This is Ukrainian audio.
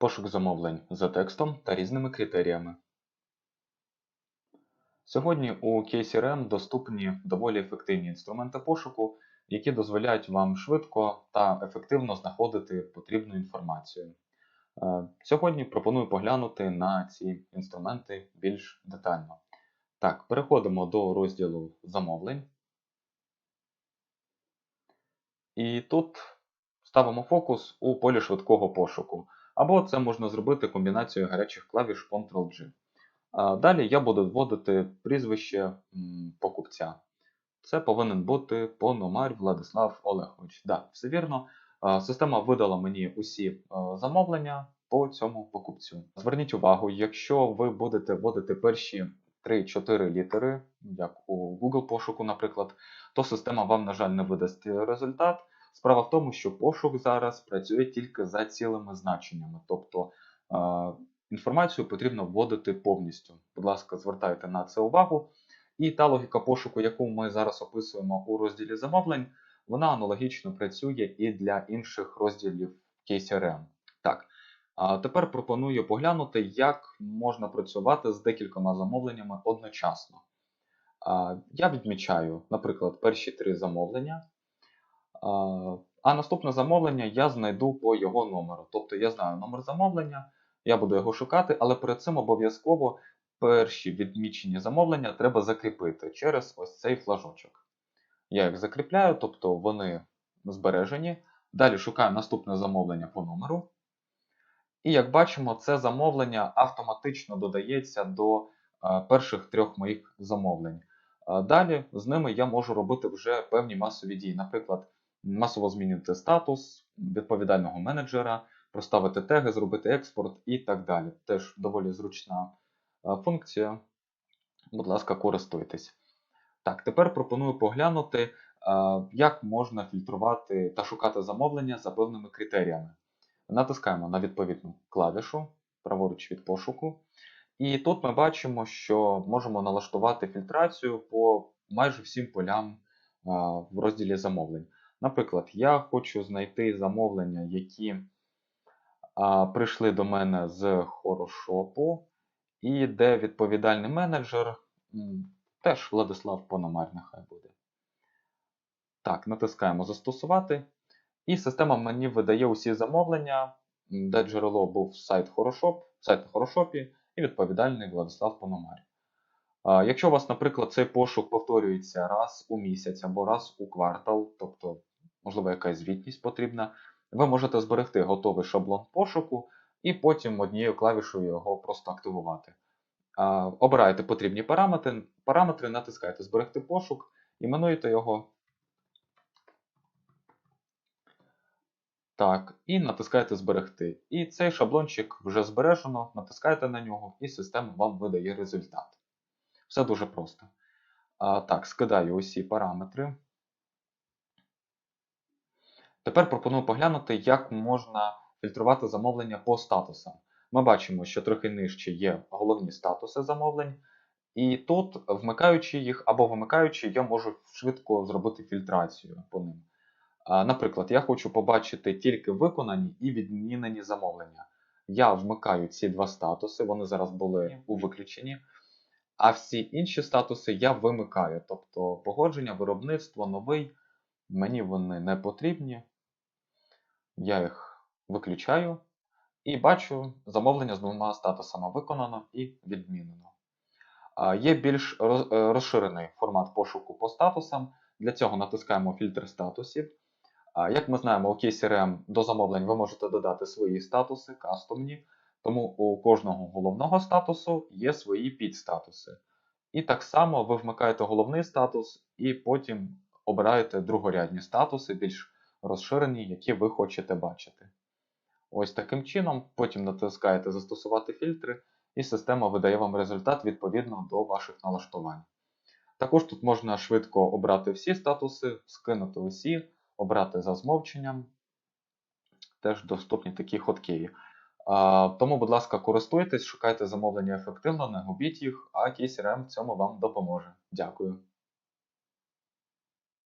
Пошук замовлень за текстом та різними критеріями. Сьогодні у KCRM доступні доволі ефективні інструменти пошуку, які дозволяють вам швидко та ефективно знаходити потрібну інформацію. Е, Сьогодні пропоную поглянути на ці інструменти більш детально. Так, переходимо до розділу замовлень. І тут ставимо фокус у полі швидкого пошуку. Або це можна зробити комбінацією гарячих клавіш Ctrl-G. Далі я буду вводити прізвище покупця. Це повинен бути Пономарь Владислав Олегович. Да, все вірно. Система видала мені усі е, замовлення по цьому покупцю. Зверніть увагу, якщо ви будете вводити перші 3-4 літери, як у Google пошуку, наприклад, то система вам, на жаль, не видасть результат. Справа в тому, що пошук зараз працює тільки за цілими значеннями. Тобто е, інформацію потрібно вводити повністю. Будь ласка, звертайте на це увагу. І та логіка пошуку, яку ми зараз описуємо у розділі замовлень, вона аналогічно працює і для інших розділів KCRM. Так, а тепер пропоную поглянути, як можна працювати з декількома замовленнями одночасно. Я відмічаю, наприклад, перші три замовлення. А, наступне замовлення я знайду по його номеру. Тобто я знаю номер замовлення, я буду його шукати, але перед цим обов'язково перші відмічені замовлення треба закріпити через ось цей флажочок. Я їх закріпляю, тобто вони збережені. Далі шукаю наступне замовлення по номеру. І як бачимо, це замовлення автоматично додається до перших трьох моїх замовлень. Далі з ними я можу робити вже певні масові дії. Наприклад, масово змінити статус відповідального менеджера, проставити теги, зробити експорт і так далі. Теж доволі зручна функція. Будь ласка, користуйтесь. Так, тепер пропоную поглянути, як можна фільтрувати та шукати замовлення за певними критеріями. Натискаємо на відповідну клавішу праворуч від пошуку. І тут ми бачимо, що можемо налаштувати фільтрацію по майже всім полям в розділі замовлень. Наприклад, я хочу знайти замовлення, які а, прийшли до мене з хорошопу, і де відповідальний менеджер теж Владислав Пономар, нехай буде. Так, натискаємо Застосувати. І система мені видає усі замовлення, де джерело був сайт Хорошоп, сайт на Хорошопі і відповідальний Владислав Пономар. Якщо у вас, наприклад, цей пошук повторюється раз у місяць або раз у квартал, тобто, можливо, якась звітність потрібна, ви можете зберегти готовий шаблон пошуку і потім однією клавішою його просто активувати. Обираєте потрібні параметри, параметри, натискаєте Зберегти пошук, іменуєте його. Так, і натискаєте Зберегти. І цей шаблончик вже збережено, натискаєте на нього, і система вам видає результат. Все дуже просто. Так, скидаю усі параметри. Тепер пропоную поглянути, як можна фільтрувати замовлення по статусам. Ми бачимо, що трохи нижче є головні статуси замовлень. І тут, вмикаючи їх або вимикаючи, я можу швидко зробити фільтрацію по ним. Наприклад, я хочу побачити тільки виконані і відмінені замовлення. Я вмикаю ці два статуси, вони зараз були у виключенні. А всі інші статуси я вимикаю. Тобто погодження, виробництво, новий. Мені вони не потрібні. Я їх виключаю і бачу замовлення з двома статусами виконано і відмінено. Є більш розширений формат пошуку по статусам. Для цього натискаємо фільтр статусів. Як ми знаємо, у KCRM до замовлень ви можете додати свої статуси, кастомні, тому у кожного головного статусу є свої підстатуси. І так само ви вмикаєте головний статус і потім обираєте другорядні статуси, більш розширені, які ви хочете бачити. Ось таким чином, потім натискаєте Застосувати фільтри, і система видає вам результат відповідно до ваших налаштувань. Також тут можна швидко обрати всі статуси, скинути усі обрати за змовченням. Теж доступні такі хоткеї. Тому, будь ласка, користуйтесь, шукайте замовлення ефективно, не губіть їх, а KCRM в цьому вам допоможе. Дякую.